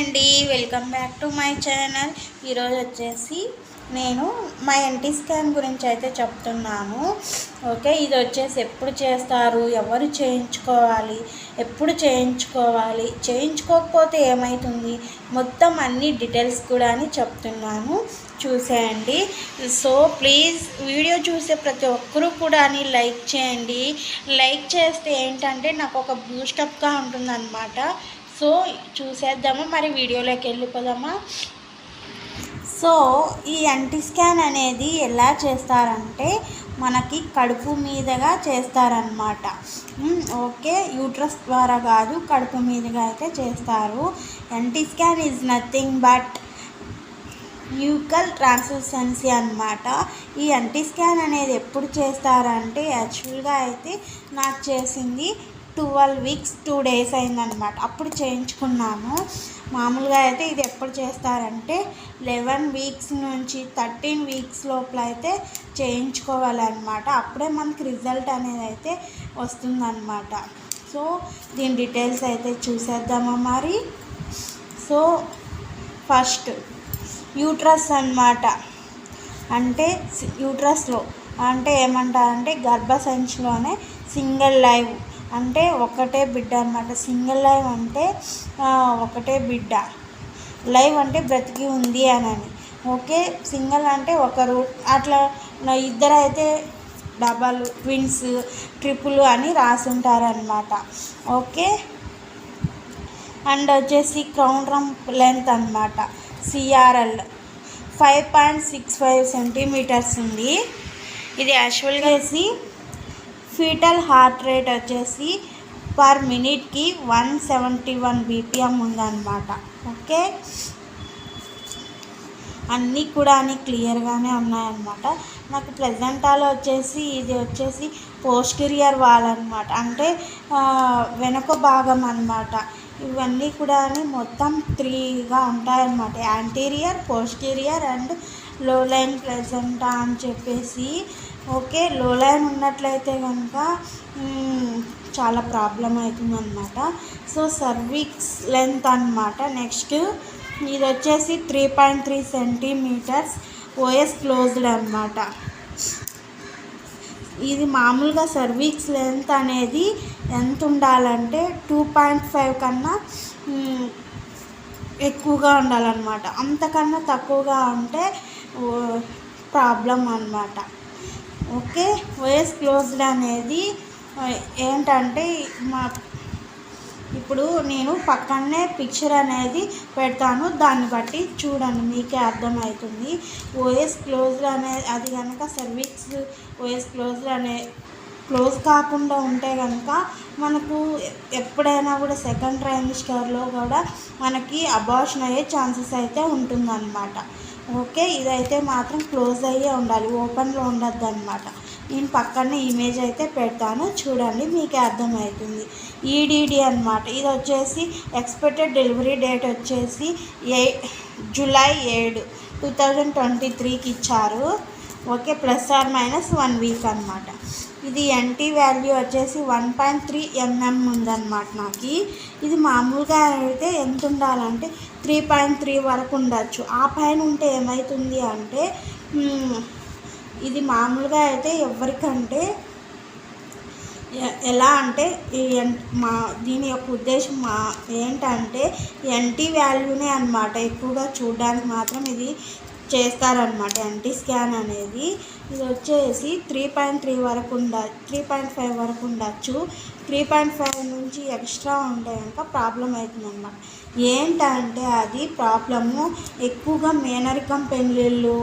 అండి welcome back to my channel. ఈరోజు వచ్చేసి నేను మా ఎన్టీ స్కాన్ గురించి అయితే చెప్తున్నాను. ఓకే ఇది వచ్చేసి ఎప్పుడు చేస్తారు ఎవరు చేయించుకోవాలి ఎప్పుడు చేయించుకోవాలి చేయించుకోకపోతే ఏమవుతుంది మొత్తం అన్ని డీటెయిల్స్ కూడా అని చెప్తున్నాను. చూసేయండి. సో ప్లీజ్ వీడియో చూసే ప్రతి ఒక్కరూ కూడా అని లైక్ చేయండి. లైక్ చేస్తే ఏంటంటే నాకు ఒక బూస్టప్గా ఉంటుందన్నమాట. సో చూసేద్దామా మరి వీడియోలోకి వెళ్ళిపోదామా? సో ఈ యాంటీ స్కాన్ అనేది ఎలా చేస్తారంటే మనకి కడుపు మీదుగా చేస్తారనమాట ఓకే యూట్రస్ ద్వారా కాదు కడుపు మీదుగా అయితే చేస్తారు. NT scan is nothing but యూకల్ translucency అనమాట ఈ యాంటీ స్కాన్ అనేది ఎప్పుడు చేస్తారంటే యాక్చువల్గా అయితే నాకు చేసింది ట్వెల్వ్ వీక్స్ టూ డేస్ అయిందనమాట. అప్పుడు చేయించుకున్నాను మామూలుగా అయితే ఇది ఎప్పుడు చేస్తారంటే లెవెన్ వీక్స్ నుంచి థర్టీన్ వీక్స్ లోపల అయితే చేయించుకోవాలన్నమాట. అప్పుడే మనకి రిజల్ట్ అనేది అయితే వస్తుందన్నమాట. సో దీని డీటెయిల్స్ అయితే చూసేద్దామా మరి? సో ఫస్ట్ యూట్రస్ అనమాట అంటే యూట్రస్లో అంటే ఏమంటారంటే గర్భసంచిలోనే సింగిల్ లైవ్ అంటే ఒకటే బిడ్డ అనమాట సింగిల్ లైవ్ అంటే ఒకటే బిడ్డ. లైవ్ అంటే బ్రతికి ఉంది అని ఓకే సింగిల్ అంటే ఒకరు. అట్లా ఇద్దరు అయితే డబల్ ట్విన్స్ ట్రిపుల్ అని రాసుంటారనమాట ఓకే? అండ్ వచ్చేసి క్రౌన్ రమ్ లెంత్ అనమాట CRL. Five point six five centimeters ఉంది. ఇది యాక్చువల్గా వేసి ఫీటల్ హార్ట్ రేట్ వచ్చేసి పర్ మినిట్కి వన్ సెవెంటీ వన్ బీపీఎం ఉందన్నమాట. ఓకే? అన్నీ కూడా అని క్లియర్గానే ఉన్నాయన్నమాట. నాకు ప్రెజెంటాలో వచ్చేసి ఇది వచ్చేసి పోస్టీరియర్ వాల్ అనమాట అంటే వెనుక భాగం అనమాట ఇవన్నీ కూడా మొత్తం త్రీగా ఉంటాయన్నమాట. యాంటీరియర్ పోస్టీరియర్ అండ్లో లైన్ ప్రెజెంటా అని చెప్పేసి ఓకే లో లైన్ ఉన్నట్లయితే కనుక చాలా ప్రాబ్లం అవుతుందన్నమాట. సో సర్వీక్స్ లెంత్ అనమాట నెక్స్ట్ ఇది వచ్చేసి three point three centimeters OS closed అనమాట ఇది మామూలుగా సర్వీక్స్ లెంత్ అనేది ఎంత ఉండాలంటే టూ పాయింట్ ఫైవ్ కన్నా ఎక్కువగా ఉండాలన్నమాట. అంతకన్నా తక్కువగా ఉంటే ప్రాబ్లం అనమాట ఓకే ఓఎస్ క్లోజ్డ్ అనేది ఏంటంటే మా ఇప్పుడు నేను పక్కనే పిక్చర్ అనేది పెడతాను. దాన్ని బట్టి చూడండి మీకే అర్థమవుతుంది. ఓఎస్ క్లోజ్డ్ అనే అది కనుక సర్వీస్ ఓఎస్ క్లోజ్డ్ అనే క్లోజ్ కాకుండా ఉంటే కనుక మనకు ఎప్పుడైనా కూడా సెకండ్ ట్రైమిస్టర్లో కూడా మనకి అబార్షన్ అయ్యే ఛాన్సెస్ అయితే ఉంటుందన్నమాట. ఓకే ఇదైతే మాత్రం క్లోజ్ అయ్యే ఉండాలి ఓపెన్లో ఉండద్దు అనమాట నేను పక్కనే ఇమేజ్ అయితే పెడతాను చూడండి మీకు అర్థమవుతుంది. ఈడిడి అనమాట ఇది వచ్చేసి ఎక్స్పెక్టెడ్ డెలివరీ డేట్ వచ్చేసి ఏ జూలై ఏడు టూ థౌజండ్ ట్వంటీ త్రీకి ఇచ్చారు. Okay plus or minus one week అనమాట ఇది ఎన్టీ వాల్యూ వచ్చేసి వన్ పాయింట్ త్రీ ఎంఎం ఉందన్నమాట నాకు. ఇది మామూలుగా అయితే ఎంత ఉండాలంటే త్రీ పాయింట్ త్రీ వరకు ఉండొచ్చు. ఆ పైన ఉంటే ఏమవుతుంది అంటే ఇది మామూలుగా అయితే ఎవరికంటే ఎలా అంటే మా దీని యొక్క ఉద్దేశం మా ఏంటంటే ఎన్టీ వాల్యూనే అనమాట ఎక్కువగా చూడడానికి మాత్రం ఇది చేస్తారనమాట ఎంటీ స్కాన్ అనేది ఇది వచ్చేసి త్రీ పాయింట్ త్రీ వరకు ఉండ త్రీ పాయింట్ ఫైవ్ వరకు ఉండొచ్చు. త్రీ పాయింట్ ఫైవ్ నుంచి ఎక్స్ట్రా ఉంటే కనుక ప్రాబ్లం అవుతుందన్నమాట. ఏంటంటే అది ప్రాబ్లము ఎక్కువగా మేనరికం పెళ్ళిళ్ళు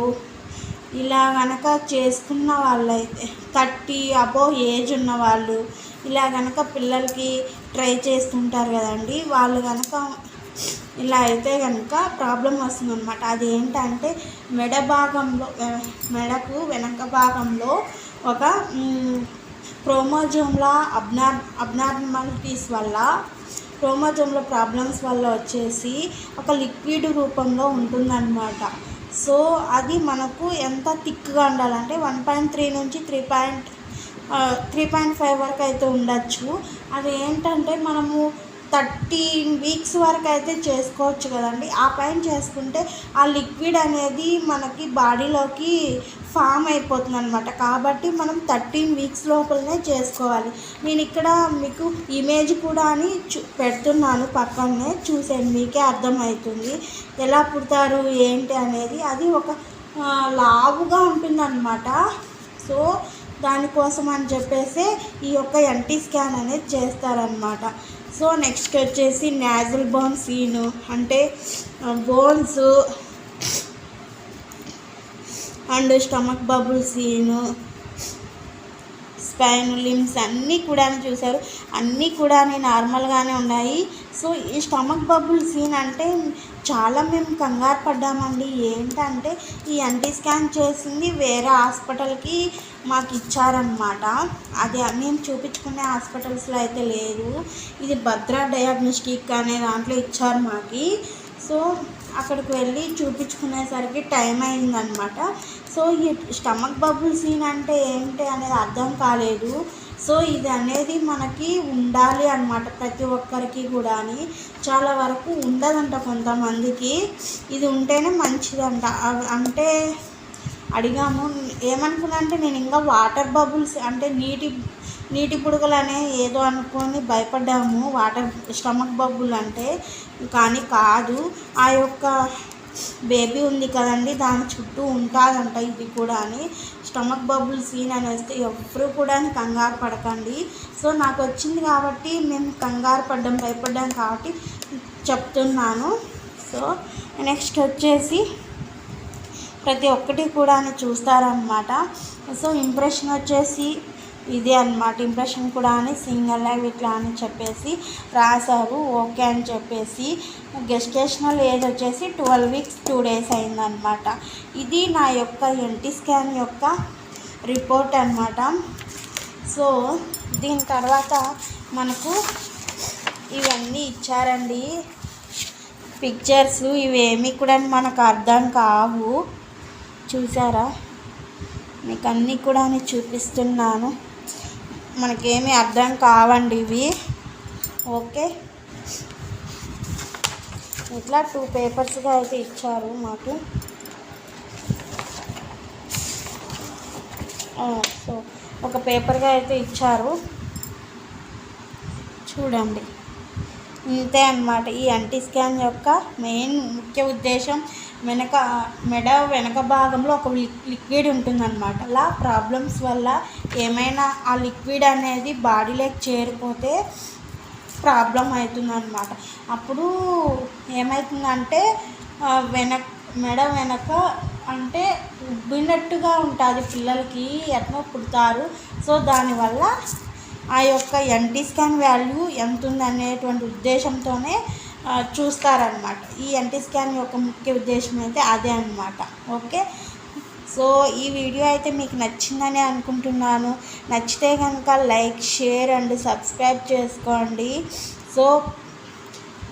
ఇలా కనుక చేసుకున్న వాళ్ళైతే థర్టీ అబోవ్ ఏజ్ ఉన్న వాళ్ళు ఇలా కనుక పిల్లలకి ట్రై చేస్తుంటారు కదండి వాళ్ళు కనుక ఇలా అయితే కనుక ప్రాబ్లం వస్తుందన్నమాట. అది ఏంటంటే మెడ భాగంలో మెడకు వెనక భాగంలో ఒక క్రోమోజోమ్ల అబ్నార్ అబ్నార్మాలిటీస్ వల్ల క్రోమోజోమ్ల ప్రాబ్లమ్స్ వల్ల వచ్చేసి ఒక లిక్విడ్ రూపంలో ఉంటుందన్నమాట. సో అది మనకు ఎంత థిక్గా ఉండాలంటే వన్ పాయింట్ త్రీ నుంచి three point three point five వరకు అయితే ఉండొచ్చు. అది ఏంటంటే మనము థర్టీన్ వీక్స్ వరకు అయితే చేసుకోవచ్చు కదండి. ఆ పైన చేసుకుంటే ఆ లిక్విడ్ అనేది మనకి బాడీలోకి ఫామ్ అయిపోతుంది అనమాట కాబట్టి మనం థర్టీన్ వీక్స్ లోపలనే చేసుకోవాలి. నేను ఇక్కడ మీకు ఇమేజ్ కూడా అని చూ పెడుతున్నాను పక్కనే. చూసేయండి మీకే అర్థమవుతుంది. ఎలా పుడతారు ఏంటి అనేది. అది ఒక లావుగా లావుగా ఉంటుందన్నమాట. సో దానికోసం అని చెప్పేసి ఈ యొక్క ఎన్టీ స్కాన్ అనేది చేస్తారనమాట సో నెక్స్ట్ వచ్చేసి నాజల్ బోన్ సీను అంటే bones and stomach bubble seen spine limbs అన్నీ కూడా చూశారు. అన్నీ కూడా నార్మల్గానే ఉన్నాయి. సో ఈ స్టమక్ బబుల్ సీన్ అంటే చాలా మేము కంగారు పడ్డామండి. ఏంటంటే ఈ ఎన్టీ స్కాన్ చేసింది వేరే హాస్పిటల్కి మాకు ఇచ్చారనమాట అది మేము చూపించుకునే హాస్పిటల్స్లో అయితే లేదు. ఇది భద్రా డయాగ్నోస్టిక్ అనే దాంట్లో ఇచ్చారు మాకు. సో అక్కడికి వెళ్ళి చూపించుకునేసరికి టైం అయిందనమాట సో ఈ స్టమక్ బబుల్ సీన్ అంటే ఏంటి అనేది అర్థం కాలేదు. సో ఇది అనేది మనకి ఉండాలి అనమాట ప్రతి ఒక్కరికి కూడా అని చాలా వరకు ఉండదంట కొంతమందికి. ఇది ఉంటేనే మంచిదంట. అంటే అడిగాము ఏమనుకున్నా అంటే నేను ఇంకా వాటర్ బబుల్స్ అంటే నీటి నీటి పుడకలు అనే ఏదో అనుకొని భయపడ్డాము. వాటర్ స్టమక్ బబుల్ అంటే కానీ కాదు. ఆ యొక్క బేబీ ఉంది కదండి దాని చుట్టూ ఉంటుందంట ఇది కూడా అని. స్టమక్ బబుల్ సీన్ అని వస్తే ఎవ్వరు కూడా కంగారు పడకండి. సో నాకు వచ్చింది కాబట్టి మేము కంగారు పడ్డాం భయపడ్డాం కాబట్టి చెప్తున్నాను. సో నెక్స్ట్ వచ్చేసి ప్రతి ఒక్కటి కూడా చూస్తారనమాట సో ఇంప్రెషన్ వచ్చేసి ఇదే అనమాట ఇంప్రెషన్ కూడా అని సింగల్ లైవ్ ఇట్లా అని చెప్పేసి రాశారు. ఓకే అని చెప్పేసి గెస్టేషనల్ ఏజ్ వచ్చేసి ట్వెల్వ్ వీక్స్ టూ డేస్ అయిందనమాట ఇది నా యొక్క ఎన్టీ స్కాన్ యొక్క రిపోర్ట్ అనమాట సో దీని తర్వాత మనకు ఇవన్నీ ఇచ్చారండి. పిక్చర్స్ ఇవేమీ కూడా మనకు అర్థం కావు. చూసారా? మీకు అన్నీ కూడా నేను చూపిస్తున్నాను. మనకేమీ అర్థం కావండి ఇవి. ఓకే. ఇట్లా టూ పేపర్స్గా అయితే ఇచ్చారు మాకు. సో ఒక పేపర్గా అయితే ఇచ్చారు. చూడండి. ఇంతే అన్నమాట. ఈ అంటీ స్కాన్ యొక్క మెయిన్ ముఖ్య ఉద్దేశం వెనక మెడ వెనక భాగంలో ఒక లిక్విడ్ ఉంటుందన్నమాట. అలా ప్రాబ్లమ్స్ వల్ల ఏమైనా ఆ లిక్విడ్ అనేది బాడీలోకి చేరిపోతే ప్రాబ్లం అవుతుందన్నమాట. అప్పుడు ఏమవుతుందంటే వెనక మెడ వెనక అంటే ఉబ్బినట్టుగా ఉంటుంది పిల్లలకి ఎట్లా పుడతారు. సో దానివల్ల ఆ యొక్క ఎన్టీ స్కాన్ వాల్యూ ఎంత ఉంది అనేటువంటి ఉద్దేశంతోనే చూస్తారనమాట ఈ ఎన్టీ స్కాన్ యొక్క ముఖ్య ఉద్దేశం అయితే అదే అనమాట ఓకే? సో ఈ వీడియో అయితే మీకు నచ్చిందని అనుకుంటున్నాను. నచ్చితే కనుక లైక్ షేర్ అండ్ సబ్స్క్రైబ్ చేసుకోండి. సో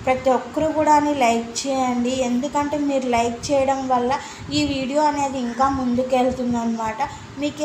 ప్రతి ఒక్కరు కూడా లైక్ చేయండి. ఎందుకంటే మీరు లైక్ చేయడం వల్ల ఈ వీడియో అనేది ఇంకా ముందుకెళ్తుంది అనమాట మీకు